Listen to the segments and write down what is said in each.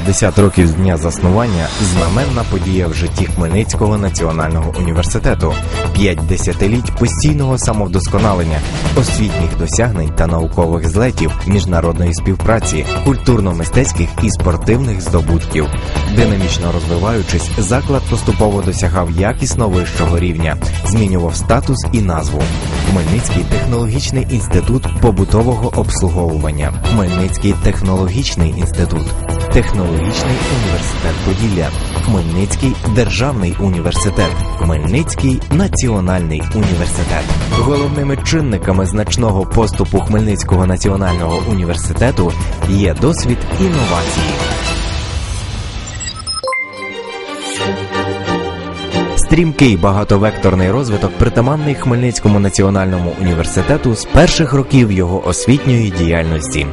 50 років з дня заснування знаменна подія в житті Хмельницького національного університету, 5 десятиліть постійного самовдосконалення, освітніх досягнень та наукових злетів, міжнародної співпраці, культурно-мистецьких і спортивних здобутків. Динамічно розвиваючись, заклад поступово досягав якісно вищого рівня, змінював статус і назву. Хмельницький технологічний інститут побутового обслуговування, Хмельницький технологічний інститут. Технологічний університет Поділля, Хмельницький державний університет, Хмельницький національний університет. Головними чинниками значного поступу Хмельницького національного університету є досвід інновації. Стрімкий багатовекторний розвиток притаманний Хмельницькому національному університету з перших років його освітньої діяльності.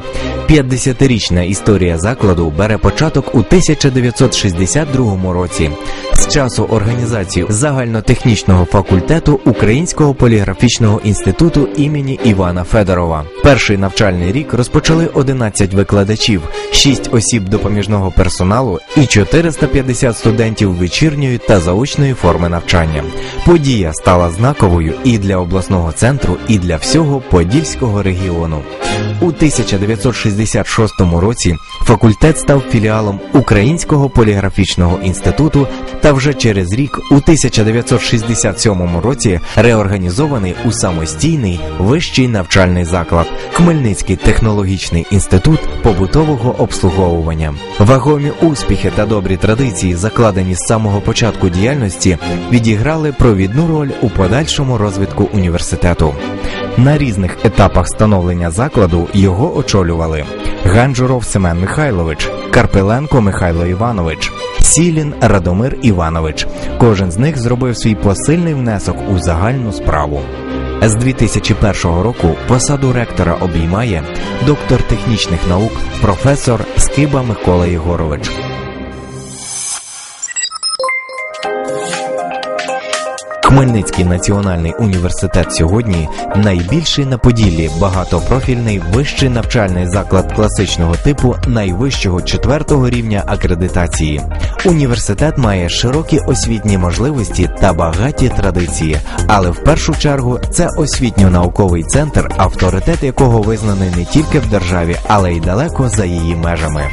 50-річна історія закладу бере початок у 1962 році з часу організації загальнотехнічного факультету Українського поліграфічного інституту імені Івана Федорова. Перший навчальний рік розпочали 11 викладачів, 6 осіб допоміжного персоналу і 450 студентів вечірньої та заочної форми навчання. Подія стала знаковою і для обласного центру, і для всього Подільського регіону. У 1966 році факультет став філіалом Українського поліграфічного інституту та вже через рік, у 1967 році, реорганізований у самостійний вищий навчальний заклад Хмельницький технологічний інститут побутового обслуговування. Вагомі успіхи та добрі традиції, закладені з самого початку діяльності, відіграли провідну роль у подальшому розвитку університету. На різних етапах становлення закладу його очолювали Ганджуров Семен Михайлович, Карпеленко Михайло Іванович, Сілін Радомир Іванович. Кожен з них зробив свій посильний внесок у загальну справу. З 2001 року посаду ректора обіймає доктор технічних наук, професор Скиба Микола Єгорович. Хмельницький національний університет сьогодні найбільший на Поділлі багатопрофільний вищий навчальний заклад класичного типу найвищого четвертого рівня акредитації. Університет має широкі освітні можливості та багаті традиції, але в першу чергу це освітньо-науковий центр, авторитет якого визнаний не тільки в державі, але й далеко за її межами.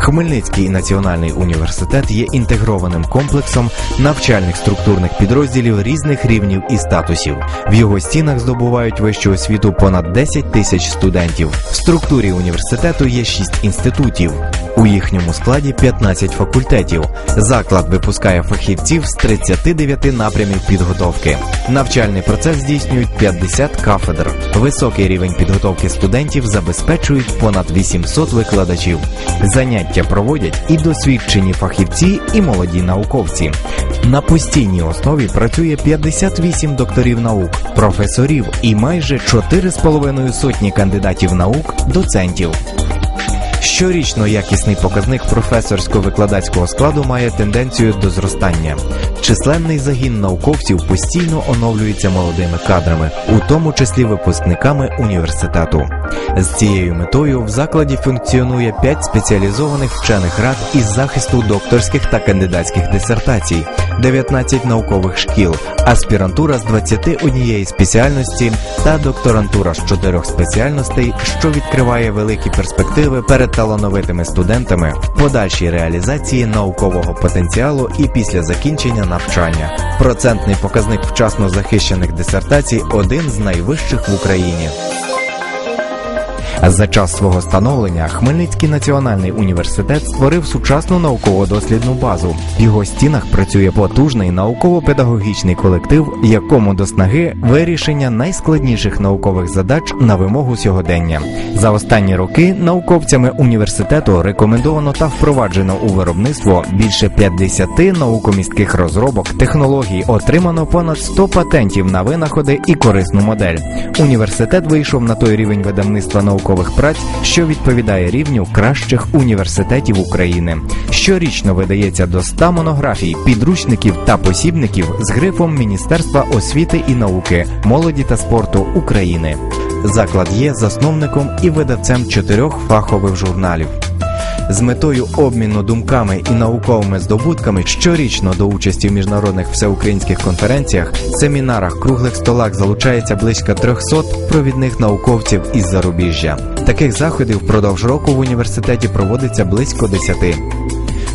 Хмельницький національний університет є інтегрованим комплексом навчальних структурних підрозділів різних рівнів і статусів. В його стінах здобувають вищу освіту понад 10 тисяч студентів. В структурі університету є 6 інститутів. У їхньому складі 15 факультетів. Заклад випускає фахівців з 39 напрямів підготовки. Навчальний процес здійснюють 50 кафедр. Високий рівень підготовки студентів забезпечують понад 800 викладачів. Заняття проводять і досвідчені фахівці, і молоді науковці. На постійній основі працює 58 докторів наук, професорів і майже 4,5 сотні кандидатів наук, доцентів. Щорічно якісний показник професорсько-викладацького складу має тенденцію до зростання. Численний загін науковців постійно оновлюється молодими кадрами, у тому числі випускниками університету. З цією метою в закладі функціонує 5 спеціалізованих вчених рад із захисту докторських та кандидатських дисертацій, 19 наукових шкіл, аспірантура з 21 спеціальності та докторантура з 4 спеціальностей, що відкриває великі перспективи перед талановитими студентами в подальшій реалізації наукового потенціалу і після закінчення навчання. Процентний показник вчасно захищених дисертацій один з найвищих в Україні. За час свого становлення Хмельницький національний університет створив сучасну науково-дослідну базу. В його стінах працює потужний науково-педагогічний колектив, якому до снаги вирішення найскладніших наукових задач на вимогу сьогодення. За останні роки науковцями університету рекомендовано та впроваджено у виробництво більше 50 наукомістких розробок, технологій, отримано понад 100 патентів на винаходи і корисну модель. Університет вийшов на той рівень видавництва наукових праць, що відповідає рівню кращих університетів України. Щорічно видається до 100 монографій, підручників та посібників з грифом Міністерства освіти і науки, молоді та спорту України. Заклад є засновником і видавцем чотирьох фахових журналів. З метою обміну думками і науковими здобутками щорічно до участі в міжнародних всеукраїнських конференціях, семінарах, круглих столах залучається близько 300 провідних науковців із зарубіжжя. Таких заходів впродовж року в університеті проводиться близько 10.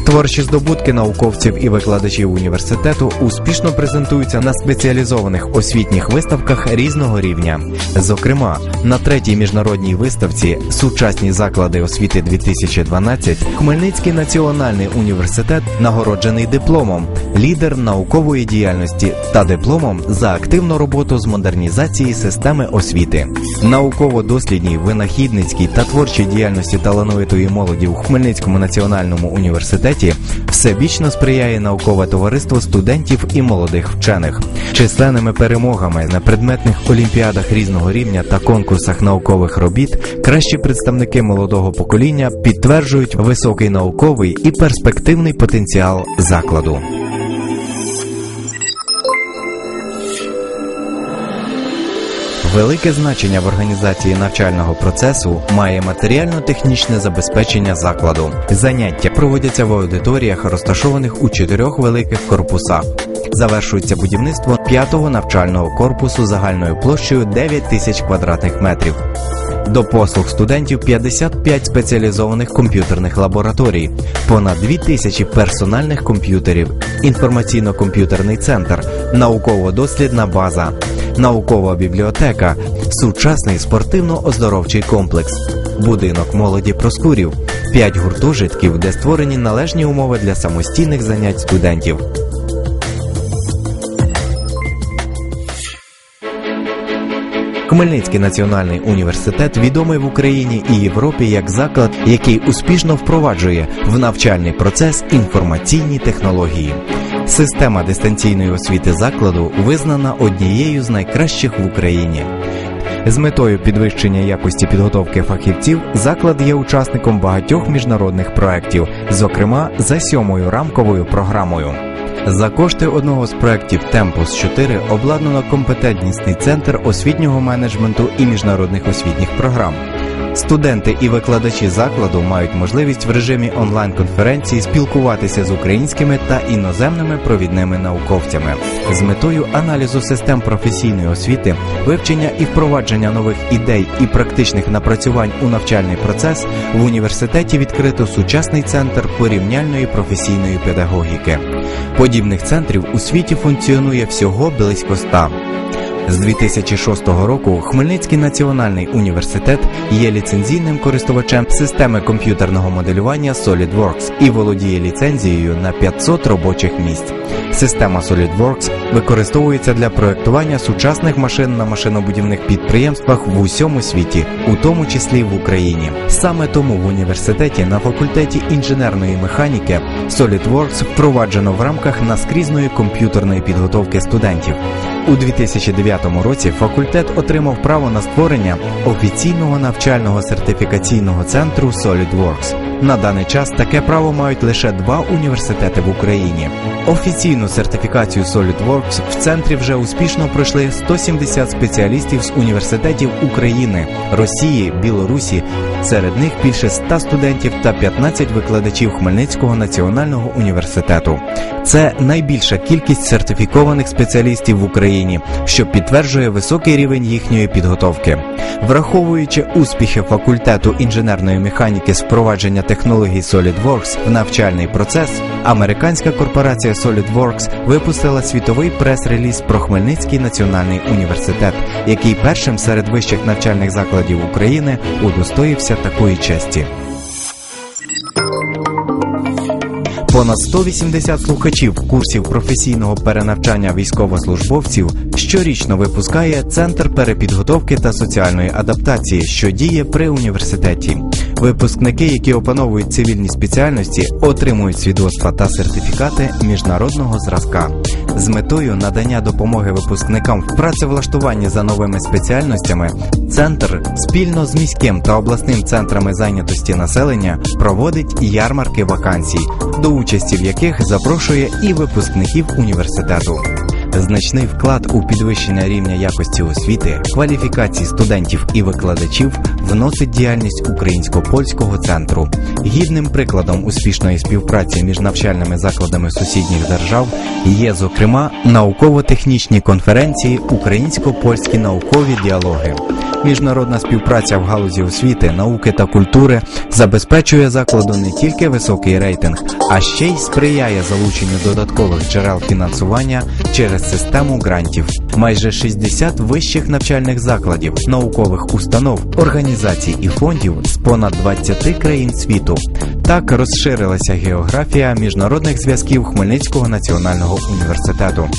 Творчі здобутки науковців і викладачів університету успішно презентуються на спеціалізованих освітніх виставках різного рівня. Зокрема, на третій міжнародній виставці Сучасні заклади освіти 2012 Хмельницький національний університет нагороджений дипломом, лідер наукової діяльності та дипломом за активну роботу з модернізації системи освіти. Науково-дослідній, винахідницькій та творчій діяльності талановитої молоді у Хмельницькому національному університеті університеті всебічно сприяє наукове товариство студентів і молодих вчених, численними перемогами на предметних олімпіадах різного рівня та конкурсах наукових робіт. Кращі представники молодого покоління підтверджують високий науковий і перспективний потенціал закладу. Велике значення в організації навчального процесу має матеріально-технічне забезпечення закладу. Заняття проводяться в аудиторіях, розташованих у чотирьох великих корпусах. Завершується будівництво п'ятого навчального корпусу загальною площею 9 тисяч квадратних метрів. До послуг студентів 55 спеціалізованих комп'ютерних лабораторій, понад 2 тисячі персональних комп'ютерів, інформаційно-комп'ютерний центр, науково-дослідна база наукова бібліотека, сучасний спортивно-оздоровчий комплекс, будинок молоді Проскурів, п'ять гуртожитків, де створені належні умови для самостійних занять студентів. Хмельницький національний університет відомий в Україні і Європі як заклад, який успішно впроваджує в навчальний процес інформаційні технології. Система дистанційної освіти закладу визнана однією з найкращих в Україні. З метою підвищення якості підготовки фахівців заклад є учасником багатьох міжнародних проєктів, зокрема за сьомою рамковою програмою. За кошти одного з проєктів Темпус 4 обладнано компетентнісний центр освітнього менеджменту і міжнародних освітніх програм. Студенти і викладачі закладу мають можливість в режимі онлайн-конференції спілкуватися з українськими та іноземними провідними науковцями з метою аналізу систем професійної освіти, вивчення і впровадження нових ідей і практичних напрацювань у навчальний процес в університеті відкрито сучасний центр порівняльної професійної педагогіки. Подібних центрів у світі функціонує всього близько ста. З 2006 року Хмельницький національний університет є ліцензійним користувачем системи комп'ютерного моделювання SolidWorks і володіє ліцензією на 500 робочих місць. Система SolidWorks використовується для проектування сучасних машин на машинобудівних підприємствах в усьому світі, у тому числі в Україні. Саме тому в університеті на факультеті інженерної механіки SolidWorks впроваджено в рамках наскрізної комп'ютерної підготовки студентів. У 2009 році факультет отримав право на створення офіційного навчального сертифікаційного центру SolidWorks. На даний час таке право мають лише два університети в Україні. Офіційну сертифікацію SolidWorks в центрі вже успішно пройшли 170 спеціалістів з університетів України, Росії, Білорусі. Серед них більше 100 студентів та 15 викладачів Хмельницького національного університету. Це найбільша кількість сертифікованих спеціалістів в Україні, що підтверджує високий рівень їхньої підготовки, враховуючи успіхи факультету інженерної механіки з впровадження технологій SolidWorks в навчальний процес. Американська корпорація SolidWorks випустила світовий прес-реліз про Хмельницький національний університет, який першим серед вищих навчальних закладів України удостоївся такої честі. Понад 180 слухачів курсів професійного перенавчання військовослужбовців щорічно випускає Центр перепідготовки та соціальної адаптації, що діє при університеті. Випускники, які опановують цивільні спеціальності, отримують свідоцтва та сертифікати міжнародного зразка. З метою надання допомоги випускникам в працевлаштуванні за новими спеціальностями. Центр спільно з міським та обласним центрами зайнятості населення проводить ярмарки вакансій, до участі в яких запрошує і випускників університету. Значний вклад у підвищення рівня якості освіти, кваліфікації студентів і викладачів вносить діяльність українсько-польського центру. Гідним прикладом успішної співпраці між навчальними закладами сусідніх держав є, зокрема, науково-технічні конференції Українсько-польські наукові діалоги. Міжнародна співпраця в галузі освіти, науки та культури забезпечує закладу не тільки високий рейтинг, а ще й сприяє залученню додаткових джерел фінансування через систему грантів. Майже 60 вищих навчальних закладів, наукових установ, організацій і фондів з понад 20 країн світу. Так розширилася географія міжнародних зв'язків Хмельницького національного університету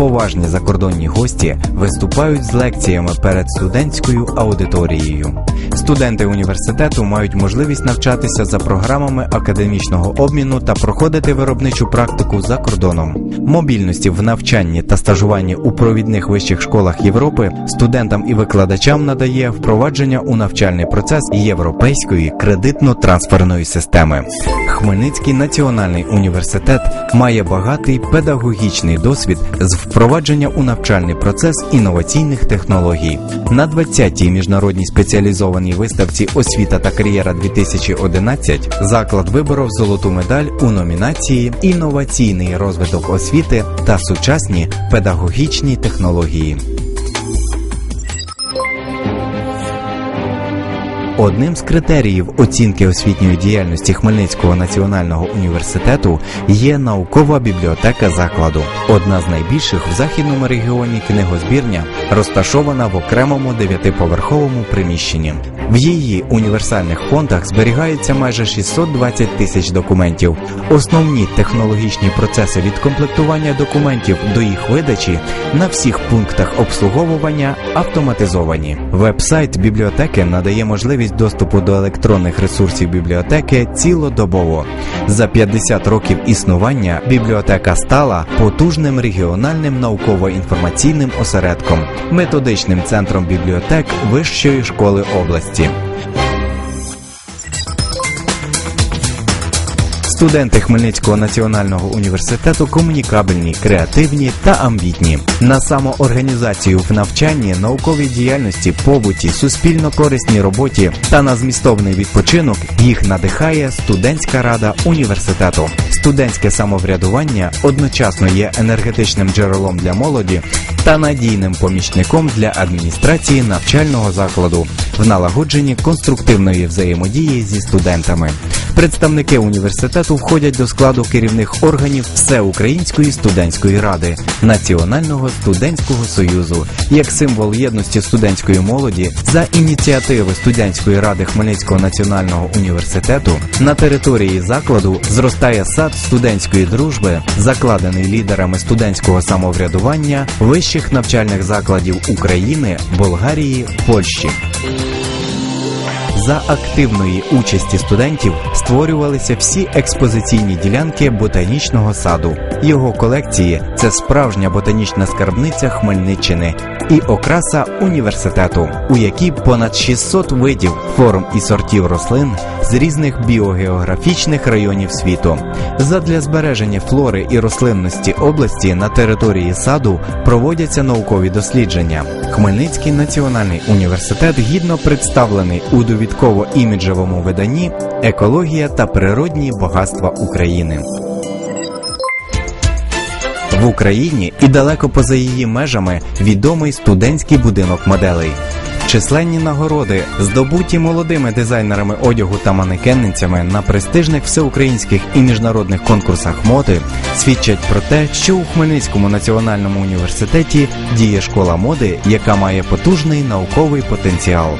поважні закордонні гості виступають з лекціями перед студентською аудиторією. Студенти університету мають можливість навчатися за програмами академічного обміну та проходити виробничу практику за кордоном. Мобільності в навчанні та стажуванні у провідних вищих школах Європи студентам і викладачам надає впровадження у навчальний процес європейської кредитно-трансферної системи. Хмельницький національний університет має багатий педагогічний досвід з впровадження у навчальний процес інноваційних технологій. На 20-й міжнародній спеціалізованій виставці Освіта та кар'єра 2011 заклад виборов золоту медаль у номінації Інноваційний розвиток освіти та сучасні педагогічні технології. Одним з критеріїв оцінки освітньої діяльності Хмельницького національного університету є наукова бібліотека закладу, одна з найбільших в західному регіоні книгозбірня, розташована в окремому дев'ятиповерховому приміщенні. В її універсальних фондах зберігається майже 620 тисяч документів. Основні технологічні процеси від комплектування документів до їх видачі на всіх пунктах обслуговування автоматизовані. Веб-сайт бібліотеки надає можливість доступу до електронних ресурсів бібліотеки цілодобово. За 50 років існування бібліотека стала потужним регіональним науково-інформаційним осередком, методичним центром бібліотек Вищої школи області. Студенти Хмельницького національного університету комунікабельні, креативні та амбітні. На самоорганізацію в навчанні, науковій діяльності, побуті, суспільно корисній роботі та на змістовний відпочинок їх надихає студентська рада університету. Студентське самоврядування одночасно є енергетичним джерелом для молоді та надійним помічником для адміністрації навчального закладу в налагодженні конструктивної взаємодії зі студентами. Представники університету входять до складу керівних органів Всеукраїнської студентської ради, Національного студентського союзу, як символ єдності студентської молоді за ініціативи студентської ради Хмельницького національного університету на території закладу зростає сад студентської дружби, закладений лідерами студентського самоврядування вищих навчальних закладів України, Болгарії, Польщі. За активної участі студентів створювалися всі експозиційні ділянки ботанічного саду. Його колекції це справжня ботанічна скарбниця Хмельниччини і окраса університету, у якій понад 600 видів форм і сортів рослин з різних біогеографічних районів світу. Задля збереження флори і рослинності області на території саду проводяться наукові дослідження. Хмельницький національний університет гідно представлений у довідково-іміджевому виданні Екологія та природні багатства України. В Україні і далеко поза її межами відомий студентський будинок моделей. Численні нагороди, здобуті молодими дизайнерами одягу та манекенницями на престижних всеукраїнських і міжнародних конкурсах моди, свідчать про те, що у Хмельницькому національному університеті діє школа моди, яка має потужний науковий потенціал.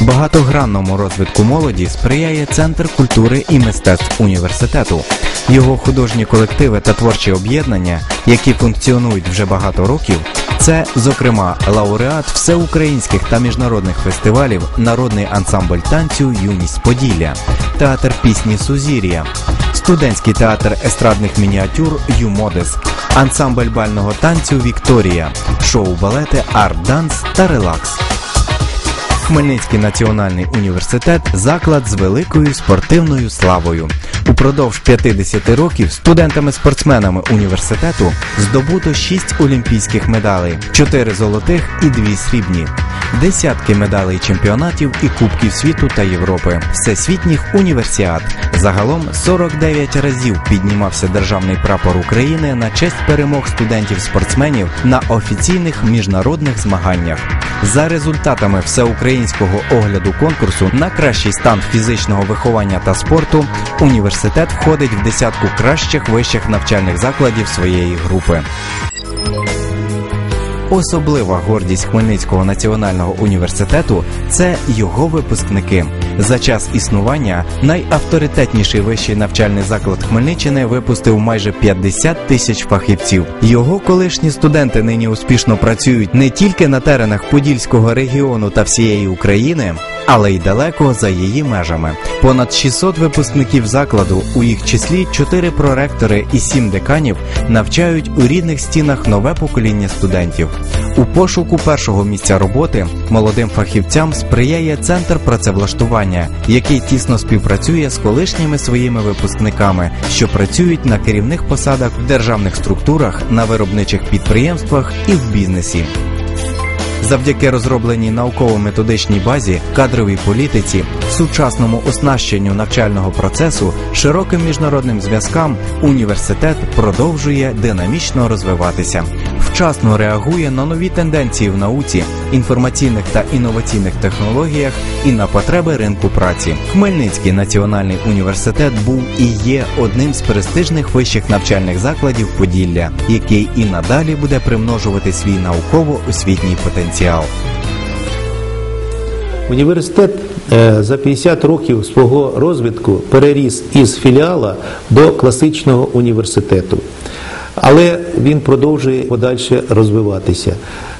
Багатогранному розвитку молоді сприяє Центр культури і мистецтв університету. Його художні колективи та творчі об'єднання, які функціонують вже багато років, це, зокрема, лауреат всеукраїнських та міжнародних фестивалів, народний ансамбль танцю Юність Поділля, театр пісні Сузір'я, студентський театр естрадних мініатюр Юмодес, ансамбль бального танцю Вікторія, шоу балети Арт Данс та Релакс. Хмельницький національний університет заклад з великою спортивною славою. Упродовж 50 років студентами-спортсменами університету здобуто 6 олімпійських медалей, 4 золотих і 2 срібні, десятки медалей чемпіонатів і Кубків світу та Європи, всесвітніх універсіад. Загалом 49 разів піднімався державний прапор України на честь перемог студентів-спортсменів на офіційних міжнародних змаганнях. За результатами всеукраїнського огляду конкурсу на кращий стан фізичного виховання та спорту університет входить в десятку кращих вищих навчальних закладів своєї групи. Особлива гордість Хмельницького національного університету це його випускники. За час існування найавторитетніший вищий навчальний заклад Хмельниччини випустив майже 50 тисяч фахівців. Його колишні студенти нині успішно працюють не тільки на теренах Подільського регіону та всієї України, але й далеко за її межами. Понад 600 випускників закладу, у їх числі 4 проректори і 7 деканів, навчають у рідних стінах нове покоління студентів. У пошуку першого місця роботи молодим фахівцям сприяє центр працевлаштування, який тісно співпрацює з колишніми своїми випускниками, що працюють на керівних посадах в державних структурах, на виробничих підприємствах і в бізнесі. Завдяки розробленій науково-методичній базі, кадровій політиці, сучасному оснащенню навчального процесу, широким міжнародним зв'язкам, університет продовжує динамічно розвиватися, вчасно реагує на нові тенденції в науці, інформаційних та інноваційних технологіях і на потреби ринку праці. Хмельницький національний університет був і є одним з престижних вищих навчальних закладів Поділля, який і надалі буде примножувати свій науково-освітній потенціал. Університет е, за 50 років свого розвитку переріс із філіала до класичного університету. Але він продовжує подальше розвиватися.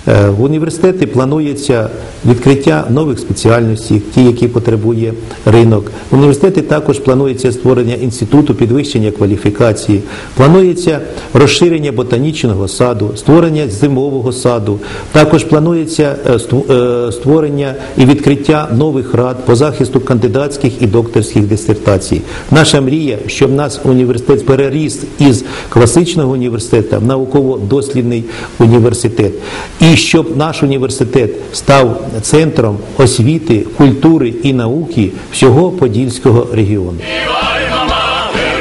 Е, В університеті планується відкриття нових спеціальностей, ті, які потребує ринок. В університеті також планується створення інституту підвищення кваліфікації, планується розширення ботанічного саду, створення зимового саду. Також планується е, е, створення і відкриття нових рад по захисту кандидатських і докторських дисертацій. Наша мрія, щоб наш університет переріс із класичного університету в науково-дослідний університет. І щоб наш університет став центром освіти, культури і науки всього Подільського регіону. Співаймо матер,